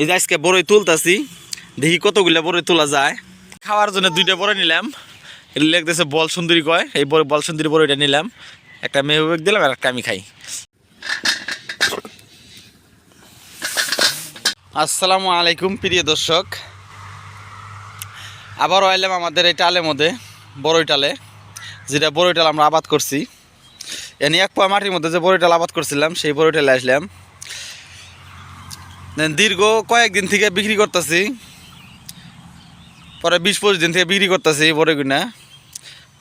এই যে আজকে বড়ই তুলতাছি, দেখি কতগুলা বড়ই তোলা যায়। খাওয়ার জন্য দুইটা বড়ই নিলাম। এটা লেগতেছে বল সুন্দরী কয়, এই বড় বল সুন্দরী বড়ইটা নিলাম। একটা মেহবুব দিলাম আর একটা আমি খাই। আসসালামু আলাইকুম প্রিয় দর্শক। আবারও আইলাম আমাদের এই টালের মধ্যে, বড়ই টালে, যেটা বড়ই টাল আমরা আবাদ করছি। এনে এক পা মাটির মধ্যে যে বড়ই টাল আবাদ করছিলাম, সেই বড়ই টালে আসলাম। দীর্ঘ কয়েকদিন থেকে বিক্রি করতেছি। পরে বিশ পঁচিশ দিন থেকে বিক্রি করতেছি বড়ই কিনা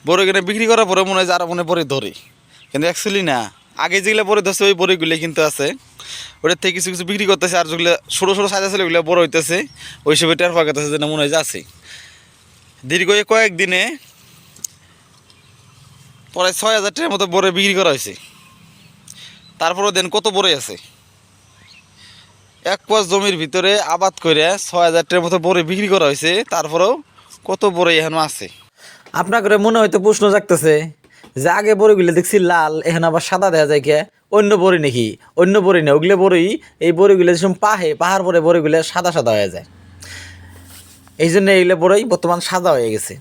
বড়ই কিনা বিক্রি করার পরে মনে হয় যে আরও মনে পরে ধরি। কিন্তু অ্যাকচুয়ালি না। আগে যেগুলো পরে ধরছে, ওই বড়িগুলো কিন্তু আছে। ওটার থেকে কিছু কিছু বিক্রি করতেছে, আর যেগুলো ছোটো ছোটো সাজা ছিল ওগুলো বড় হইতেছে। ওই সব টের পাওয়া যেন মনে হয় যে আছে। দীর্ঘ কয়েকদিনে প্রায় ছয় হাজার টাকার মতো বড়ি বিক্রি করা হয়েছে। তারপরেও দেন কত বড়ই আছে? এক পাঁচ জমির ভিতরে আবাদ করে ছয় হাজার টাকার মতো বড়ি বিক্রি করা হয়েছে। তারপরেও কত বড়ি এখনও আছে? আপনার করে মনে হয়তো প্রশ্ন জাগতেছে যে আগে বড়িগুলো দেখছি লাল, এখন আবার সাদা দেখা যায় কে? অন্য বড়ি নাকি? অন্য বড়ি না, ওগুলো বড়ি, এই বড়িগুলো যেসব পাহে, পাহাড় পরে বড়িগুলো সাদা সাদা হয়ে যায়। এই জন্য এইগুলো বড়ই বর্তমান সাদা হয়ে গেছে।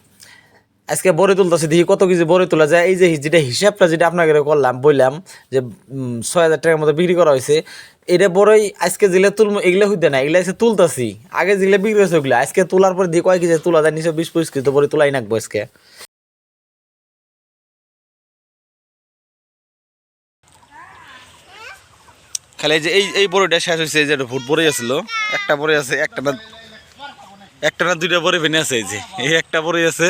আজকে বড়ি তুলতেছি, দেখি কত কিছু বড়ি তোলা যায়। এই যে যেটা হিসাবটা যেটা আপনাকে করলাম, বললাম যে ছয় হাজার টাকার মতো বিক্রি করা হয়েছে। এটা বড়ই আজকে যেগুলো তুলবো এগুলো হইতে না, এগুলো আজকে তুলতেছি। আগে যেগুলো বিক্রি হয়েছে ওগুলো, আজকে তোলার পর দিয়ে কয় কেজি তোলা যায়, নিশ্চয় বিশ পঁচিশ কেজি তো বড়ি তোলাই নাকবো আজকে। খালি যে, এই এই বড়িটা শেষ হয়েছে, এই যে ভুট বড়ি আছিল। একটা বড়ি আছে, একটা না একটা না দুইটা বড়ি ভেঙে আছে, এই যে। এই একটা বড়ি আছে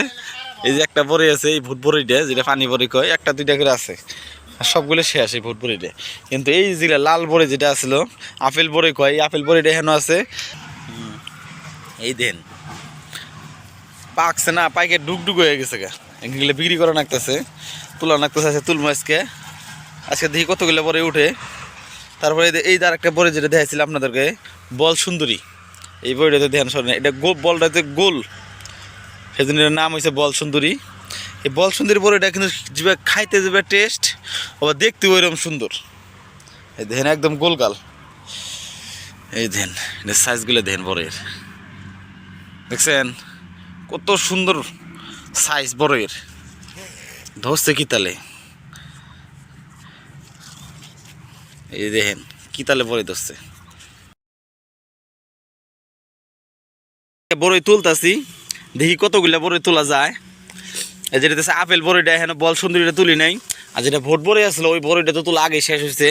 এই যে একটা বড়ি আছে, এই ভুট বড়িটা যেটা পানি বড়ি কয়, একটা, দুইটা করে আছে। সবগুলো শেষ এই ভুট বড়িটা কিন্তু এই যেগুলা লাল বড়ি যেটা আছিল, আপেল বড়ি কয়, এই আপেল বড়িটা হেন আছে। এই দেন। পাকছে না পাইকে ডুকডুক হয়ে গেছে গা। বিক্রি করা নাকতেছে তুলা নাকতেছে আছে আজকে। আজকে দেখি কতগুলো পরে উঠে। তারপরে এই যে- তার একটা বড়ি যেটা দেখাইছিলাম আপনাদেরকে, বল সুন্দরী। এই বইটা তো ধ্যান সরেন এটা গোল বলটা হচ্ছে গোল। এটার নাম হয়েছে বল সুন্দরী এই বল সুন্দরী বড়িটা কিন্তু যেভাবে খাইতে যাবে টেস্ট, আবার দেখতে ওইরকম সুন্দর। এই দেখেন, একদম গোলগাল। এই দেন এটা সাইজগুলো দেন বড়ের। দেখছেন? কত সুন্দর সাইজ বড়ের। ধরছে কি তালে এই দেখেন কি তালে বড়ি ধরছে। বড়ই তুলতাছি। দেখি কতগুলা বড়ই তোলা যায়। যেটা হচ্ছে আপেল বড়িটা, এখানে বল সুন্দরীটা তুলি নাই। আর যেটা ভোট বড়ি আসলো ওই বড়িটা তো তোলা আগে শেষ হয়েছে।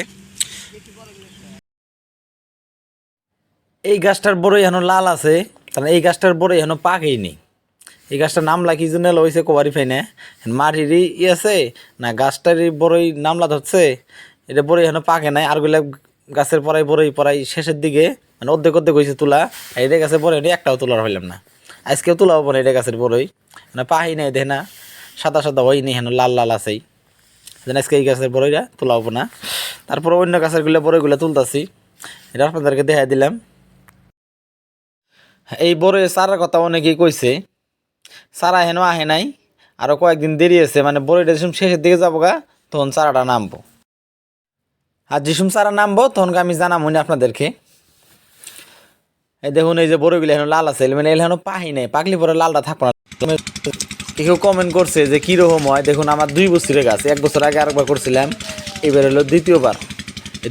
এই গাছটার বড়ই এখনও লাল আছে, কারণ এই গাছটার বড়ই এখনও পাকেই নেই এই গাছটার নামলা কি জন্য লইছে কবারি ফাইনে মাটিরই ই আছে, না গাছটারই বড়ই নামলা ধরছে, এটা বড়ই এখনও পাকে নাই। আরগুলা গাছের পরাই বড়ই পরাই শেষের দিকে মানে অর্ধেক অর্ধেক হয়েছে তোলা। এটা গাছের বড়ই একটাও তোলার হইলাম না। আজকেও তোলা হব না, এটা গাছের বড়ই। মানে পাহি নাই দেখে না, সাদা সাদা হয়নি হেন, লাল লাল আছেই। যেন আজকে এই গাছের বড়ইটা তোলা হব না। তারপর অন্য গাছেরগুলো, বড়ইগুলো তুলতাছি। এটা আপনাদেরকে দেখাই দিলাম। এই বড় সারার কথা অনেকেই কইছে। সারা হেন আহে নাই, আরও কয়েকদিন দেরি আছে মানে বড়িটা যেসম শেষের দিকে যাব গা, তখন চারাটা নামবো। আর যেসম চারা নামবো, তখন আমি জানাব না আপনাদেরকে। দেখুন, এই যে বড়গুলো এখন লাল আছে মানে এখানে পাহি নাই পাকলি পরে লালটা থাকব না। কেউ কমেন্ট করছে যে কীরকম হয়? দেখুন, আমার দুই বছরের গাছ, এক বছর আগে আরেকবার করছিলাম, এবার হলো দ্বিতীয়বার।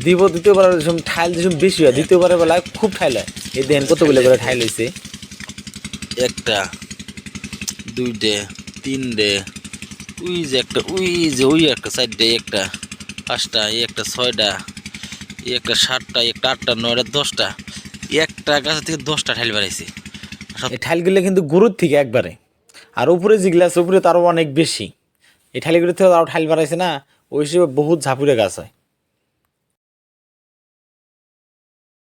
দ্বিতীয় দ্বিতীয়বার, যেসব ঠাইল যেসব বেশি হয়, দ্বিতীয়বারের বেলায় খুব ঠাইল হয়। এই দেখেন, কতগুলো করে ঠাইল হয়েছে একটা, দুইটে, তিনটে উই যে একটা উই যে ওই একটা চারটে একটা পাঁচটা, এই একটা ছয়টা, এই একটা সাতটা একটা আটটা, নয়টা, দশটা। একটা গাছ থেকে দশটা ঠাইল বাড়াইছে। এই ঠাইলগুলো কিন্তু গুরুর থেকে একবারে। আর উপরে যে গ্লাস উপরে তারও অনেক বেশি। এই ঠাইলগুলো থেকে আরও ঠাইল বাড়াইছে না, ওই হিসেবে বহুত ঝাপুরে গাছ হয়।